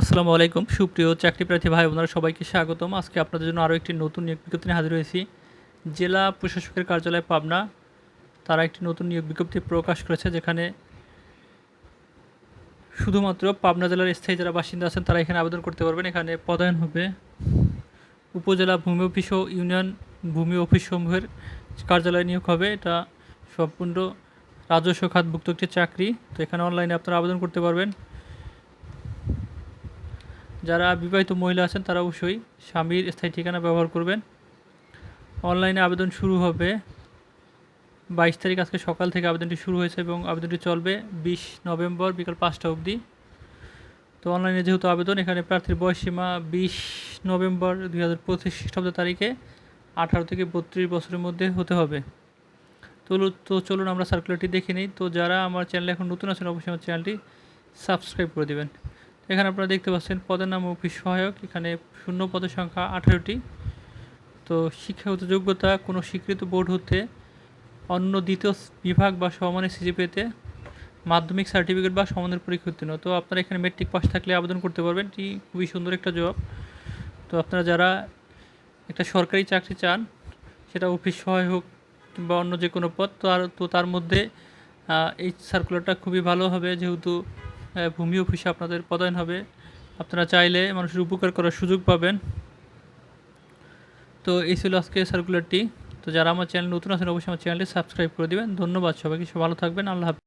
আসসালামু আলাইকুম। সুপ্রিয় চাকরি প্রার্থী ভাই বোনেরা, সবাইকে স্বাগতম। আজকে আপনাদের জন্য আরও একটি নতুন নিয়োগ বিজ্ঞপ্তি নিয়ে হাজির হয়েছি। জেলা প্রশাসকের কার্যালয় পাবনা, তারা একটি নতুন নিয়োগ বিজ্ঞপ্তি প্রকাশ করেছে, যেখানে শুধুমাত্র পাবনা জেলার স্থায়ী যারা বাসিন্দা আছেন, তারা এখানে আবেদন করতে পারবেন। এখানে পদায়ন হবে উপজেলা ভূমি অফিস ও ইউনিয়ন ভূমি অফিস সমূহের কার্যালয় নিয়োগ হবে। এটা সম্পূর্ণ রাজস্ব খাতভুক্ত একটি চাকরি। তো এখানে অনলাইনে আপনারা আবেদন করতে পারবেন। যারা বিবাহিত মহিলা আছেন, তারা অবশ্যই স্বামীর স্থায়ী ঠিকানা ব্যবহার করবেন। অনলাইনে আবেদন শুরু হবে বাইশ তারিখ, আজকে সকাল থেকে আবেদনটি শুরু হয়েছে এবং আবেদনটি চলবে বিশ নভেম্বর বিকাল পাঁচটা অবধি। তো অনলাইনে যেহেতু আবেদন, এখানে প্রার্থীর বয়সসীমা বিশ নভেম্বর দুই হাজার পঁচিশ খ্রিস্টাব্দ তারিখে আঠারো থেকে বত্রিশ বছরের মধ্যে হতে হবে। তো তো চলুন আমরা সার্কুলারটি দেখে নিই। তো যারা আমার চ্যানেলে এখন নতুন আছেন, অবশ্যই আমার চ্যানেলটি সাবস্ক্রাইব করে দেবেন। এখানে আপনারা দেখতে পাচ্ছেন পদের নাম অফিস সহায়ক। এখানে শূন্য পদের সংখ্যা আঠারোটি। তো শিক্ষাগত যোগ্যতা, কোনো স্বীকৃত বোর্ড হতে, অন্য দ্বিতীয় বিভাগ বা সমানের সিজি পেতে, মাধ্যমিক সার্টিফিকেট বা সমানের পরীক্ষা উত্তীর্ণ। তো আপনারা এখানে মেট্রিক পাস থাকলে আবেদন করতে পারবেন। এটি খুবই সুন্দর একটা জব। তো আপনারা যারা একটা সরকারি চাকরি চান, সেটা অফিস সহায়ক হোক কিংবা অন্য যে কোনো পদ, তো আর তো তার মধ্যে এই সার্কুলারটা খুবই ভালো হবে। যেহেতু ভূমি অফিসে আপনাদের, পদায়ন হবে। আপনারা চাইলে মানুষের উপকার করার সুযোগ পাবেন। তো এই ছিল আজকে সার্কুলারটি তো যারা আমার চ্যানেল নতুন আছেন, অবশ্যই আমার চ্যানেলটি সাবস্ক্রাইব করে দেবেন। ধন্যবাদ সবাইকে সব ভালো থাকবেন। আল্লাহ